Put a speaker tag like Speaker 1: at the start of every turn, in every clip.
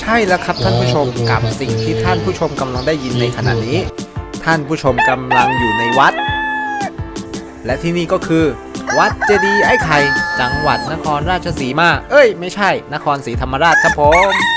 Speaker 1: ใช่แล้วครับท่านผู้ชมกับสิ่งที่ท่านผู้ชมกำลังได้ยินในขณะนี้ ท่านผู้ชมกำลังอยู่ในวัด และที่นี่ก็คือ วัดเจดีย์ไอ้ไข่ จังหวัดนครราชสีมา เอ้ย ไม่ใช่ นครศรีธรรมราชครับผม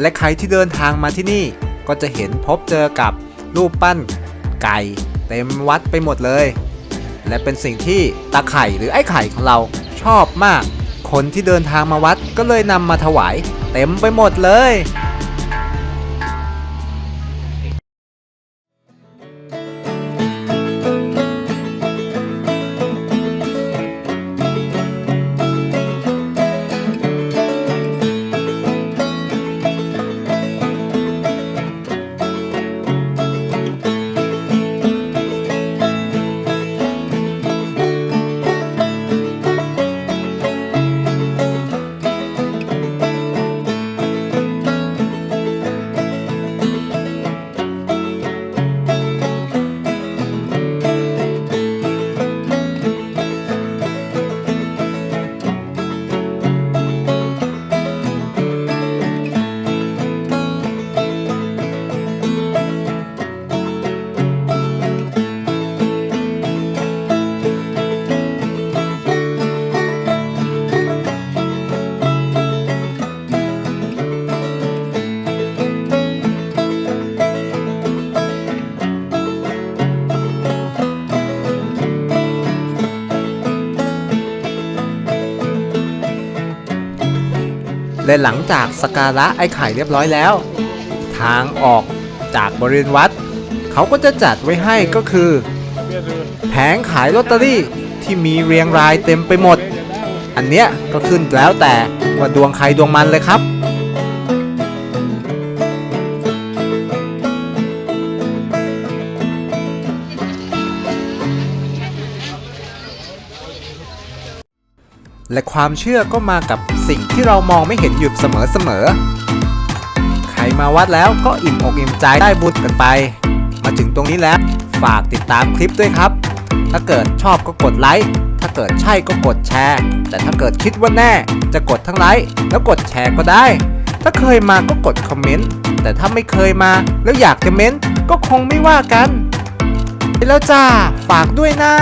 Speaker 1: และใครที่เดินทางมาที่นี่ก็จะเห็นพบเจอกับรูปปั้นไก่เต็มวัดไปหมดเลย และเป็นสิ่งที่ตาไข่หรือไอ้ไข่ของเราชอบมาก คนที่เดินทางมาวัดก็เลยนำมาถวายเต็มไปหมดเลย และหลังจากสการะไอ้ไข่เรียบร้อยแล้ว ทางออกจากบริเวณวัด เขาก็จะจัดไว้ให้ก็คือ แผงขายลอตเตอรี่ที่มีเรียงรายเต็มไปหมด อันเนี้ยก็ขึ้นแล้วแต่ว่าดวงใครดวงมันเลยครับ และความเชื่อก็มากับสิ่งที่เรามองไม่เห็นอยู่เสมอๆ ใครมาวัดแล้วก็อิ่มอกอิ่มใจได้บุญกันไป มาถึงตรงนี้แล้ว ฝากติดตามคลิปด้วยครับ ถ้าเกิดชอบก็กดไลค์ ถ้าเกิดใช่ก็กดแชร์ แต่ถ้าเกิดคิดว่าแน่ จะกดทั้งไลค์แล้วกดแชร์ก็ได้ ถ้าเคยมาก็กดคอมเมนต์ แต่ถ้าไม่เคยมาแล้วอยากจะเม้นต์ก็คงไม่ว่ากัน ไปแล้วจ้า ฝากด้วยนะ